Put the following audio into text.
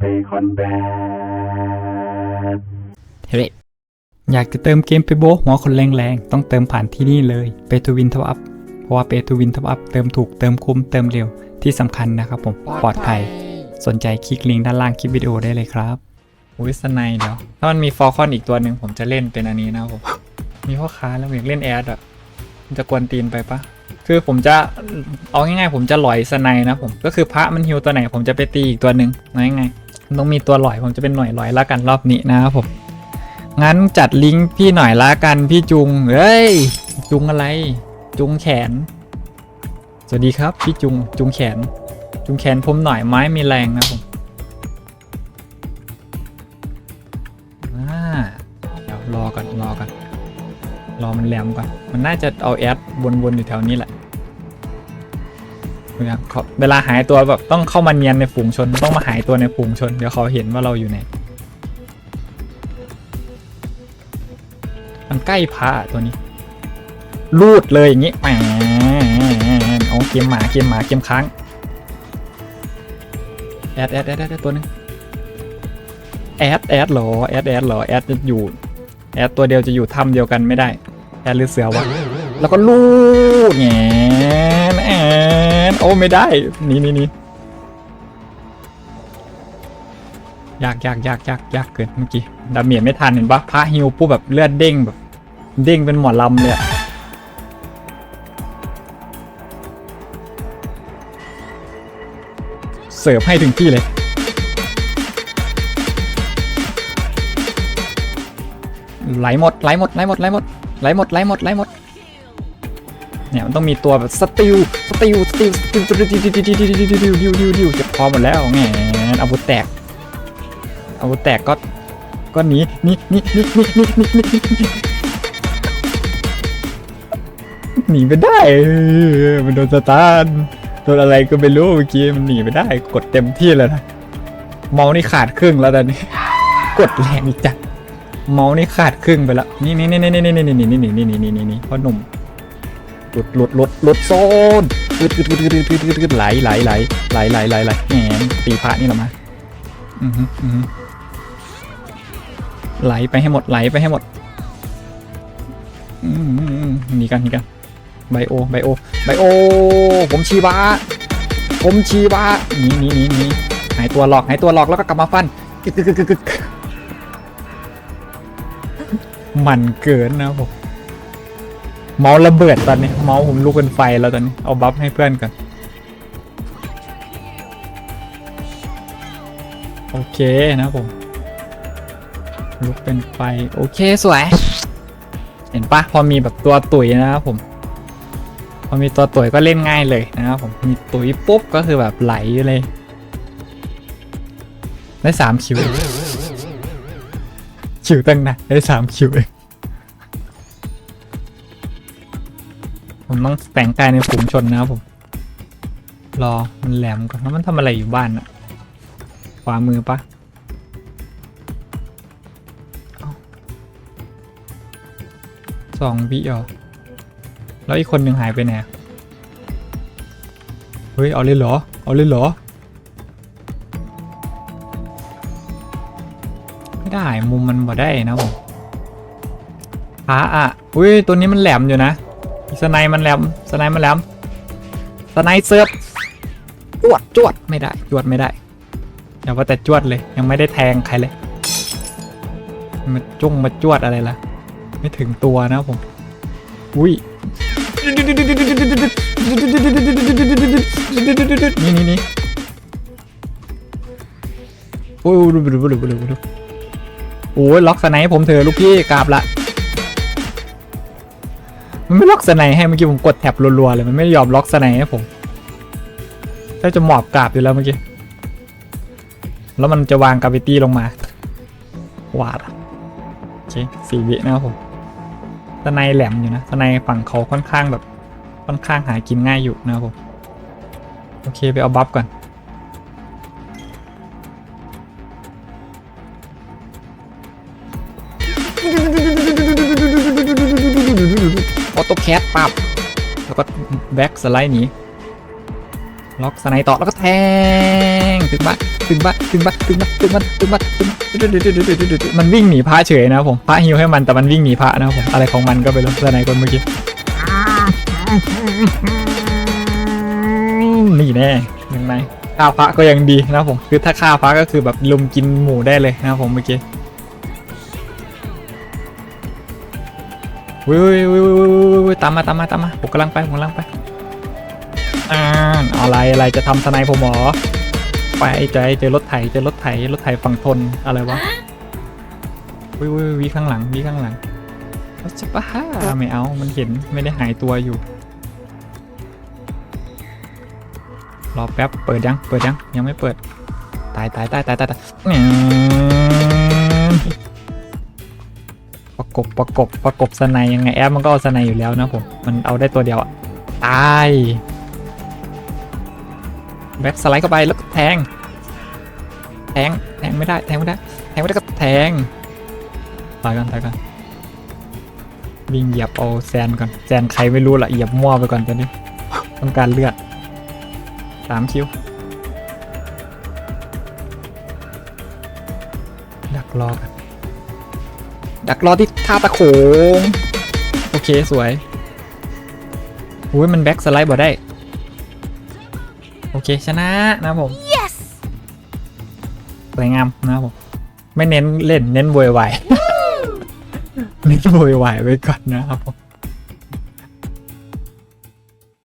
Bacon Bad เฮ้ยอยากจะเติมเกมไปโบะหัวคนแรงๆ ต้องเติมผ่านที่นี่เลยเปตูวินทับอัพเพราะว่าเปตูวินทับอัพเติมถูกเติมคุ้มเติมเร็วที่สำคัญนะครับผมปลอดภัย สนใจคลิกลิงก์ด้านล่างคลิปวิดีโอได้เลยครับอุ้ยสไนเดี๋ยว ถ้ามันมีฟอลคอนอีกตัวหนึ่งผมจะเล่นเป็นอันนี้นะครับผม มีพ่อค้าแล้วผมอยากเล่นแอดอะมันจะกวนตีนไปปะคือผมจะเอาง่ายๆ ผมจะหลอยสไนนะผม ก็คือพระมันฮิวตัวไหน ผมจะไปตีอีกตัวหนึ่งง่ายๆมัน ต้องมีตัวหลอยผมจะเป็นหน่วยหลอยละกันรอบนี้นะครับผมงั้นจัดลิงก์พี่หน่อยละกันพี่จุงเฮ้ยจุงอะไร จุงแขน สวัสดีครับพี่จุงจุงแขน จุงแขนผมหน่อยไม้มีแรงนะผมอ่าเดี๋ยวรอก่อนรอก่อนรอมันแหลมก่อนมันน่าจะเอาแอดวนๆอยู่แถวนี้แหละ เวลาเขาเวลาหายตัวแบบต้องเข้ามาเนียนในฝูงชน ต้องมาหายตัวในฝูงชน เดี๋ยวเขาเห็นว่าเราอยู่ไหนมันใกล้พระตัวนี้รูดเลยอย่างนี้แหมเอาเกมหมาเกมหมาเกมค้างแอดแอดแอดแอดตัวหนึงแอดแอดหรอแอดแอดหรอแอดจะอยู่แอดตัวเดียวจะอยู่ถ้ำเดียวกันไม่ได้ แอดหรือเสือวะ แล้วก็ลูดแง นโอ้ไม่ได้นี่นี่นี่ยากยากยากยากยากเกินเมื่อกี้ดาเมียไม่ทันเห็นปะพระฮิวปุ๊บแบบเลือดเด้งแบบ เด้งเป็นหมอลำเลยเสิร์ฟให้ถึงที่เลย ไหลหมดไหลหมดไหลหมดไหลหมดไหลหมดไหลหมดไหลหมด เนี่ยมันต้องมีตัวแบบสติลสติลสติลสติลสติลดิวดิวดิวดิวดิวดิวดิวดิวดิวเก็บพอหมดแล้วแหมอาวุธแตกอาวุธแตกก็ก็หนีหนีหนีหนีหนีหนีหนีหนีหนีหนีไปได้เออมันโดนสตาร์ทโดนอะไรก็ไม่รู้เมื่อกี้มันหนีไปได้ กดเต็มที่แล้วนะเมาส์นี่ขาดครึ่งแล้วตอนนี้กดแรงอีกจัดเมาส์นี่ขาดครึ่งไปแล้วนี่นี่นี่นี่นี่นี่นี่นี่นี่นี่นี่นี่นี่นี่พ่อหนุ่ม หลุดหลุดหลุดหลุดโซนกึดกึดกึดกึดกึดกึดกึดไหลไหลไหลไหลไหลไหลไหลแหมตีพระนี่หรอมาอือฮึอือฮึไหลไปให้หมดไหลไปให้หมดอืมอืมอืมหนีกันหนีกันไบโอไบโอไบโอ ผมชีบะผมชีบะหนีหนีหนีหนีหายตัวหลอกหายตัวหลอกแล้วก็กลับมาฟันกึกกึกกึกกึกมันเกินนะผม เมาส์ระเบิดตอนนี้ เมาส์ผมลุกเป็นไฟแล้วตอนนี้ เอาบัฟให้เพื่อนก่อน โอเคนะผม ลุกเป็นไฟ โอเคสวย เห็นปะพอมีแบบตัวตุ๋ยนะครับผม พอมีตัวตุ๋ยก็เล่นง่ายเลยนะครับผม มีตุ๋ยปุ๊บก็คือแบบไหลเลย ได้สามคิวคิวตั้งนะได้สามคิวเอง ต้องแต่งกายในฝูงชนนะครับผม รอมันแหลมก่อนแล้วมันทำอะไรอยู่บ้านอะขวามือปะสองวิเหรอแล้วอีกคนหนึ่งหายไปไหนเฮ้ย เอาเลยเหรอ เอาเลยเหรอ ไม่ได้ มุมมันบ่ได้นะผมพระอะ อุ้ย ตัวนี้มันแหลมอยู่นะ สไนมันแหลมสไนมันแหลมสไนเซิร์ฟจวดจวดไม่ได้จวดไม่ได้อย่าว่าแต่จวดเลย ยังไม่ได้แทงใครเลยมาจุ้งมาจวดอะไรล่ะ ไม่ถึงตัวนะผม อุ้ยนี่นี่นี่โอ้ยดูดูดูดูดูดูโอ้ยล็อกสไนให้ผมเถอะลูกพี่กราบละ มันไม่ล็อกสไนให้เมื่อกี้ผมกดแท็บรัวๆเลยมันไม่ยอมล็อกสไนให้ผมถ้าจะหมอบกราบอยู่แล้วเมื่อกี้ แล้วมันจะวางกาฟิตี้ลงมา วาดโอเคสี่วินะครับผมสไนแหลมอยู่นะสไนฝั่งเขาค่อนข้างแบบค่อนข้างหากินง่ายอยู่นะครับผม โอเคไปเอาบัฟก่อน ออโต้แคสปับ แล้วก็แบ็กสไลด์หนีล็อกสไนต่อแล้วก็แทงถึงบ้านถึงบ้านถึงบ้านถึงบ้านถึงบ้านถึงบ้านถึงบ้านมันวิ่งหนีพระเฉยนะผมพระฮิวให้มันแต่มันวิ่งหนีพระนะผมอะไรของมันก็ไปรู้สไนคนเมื่อกี้นี่แน่ยังไงฆ่าพระก็ยังดีนะผมคือถ้าฆ่าพระก็คือแบบลุมกินหมูได้เลยนะผมเมื่อกี้ วิววิววิววิววิวตามมาตามมาตามมาผมกำลังไปผมกำลังไปอ่าอะไรอะไรจะทำสไนผมเหรอไปใจเจอรถไถเจอรถไถรถไถฝั่งทนอะไรวะวิววิววิข้างหลังวิข้างหลังรถจะป้าไม่เอามันเห็นไม่ได้หายตัวอยู่ รอแป๊บเปิดยังเปิดยังยังไม่เปิดตายตายตายตายตายตาย ประกบประกบประกบสไนยังไงแอปมันก็เอาสไนอยู่แล้วนะผม มันเอาได้ตัวเดียวอะตายแบ็สไลด์เข้าไปแล้วแทง แทง แทงไม่ได้ แทงไม่ได้ แทงไม่ได้ก็แทงตายกันตายกันวิ่งเหยียบเอาแซนก่อนแซนใครไม่รู้ละเหยียบมั่วไปก่อนตอนนี้ ต้องการเลือดสามคิวดักรอกัน ดักรอที่ท่าตะโขง โอเคสวยอุ้ยมันแบ็คสไลด์บ่ได้ โอเคชนะนะครับผม Yes! สวยงามนะครับผม ไม่เน้นเล่นเน้นโวยวาย เน้นโวยวายไว้ก่อนนะครับผม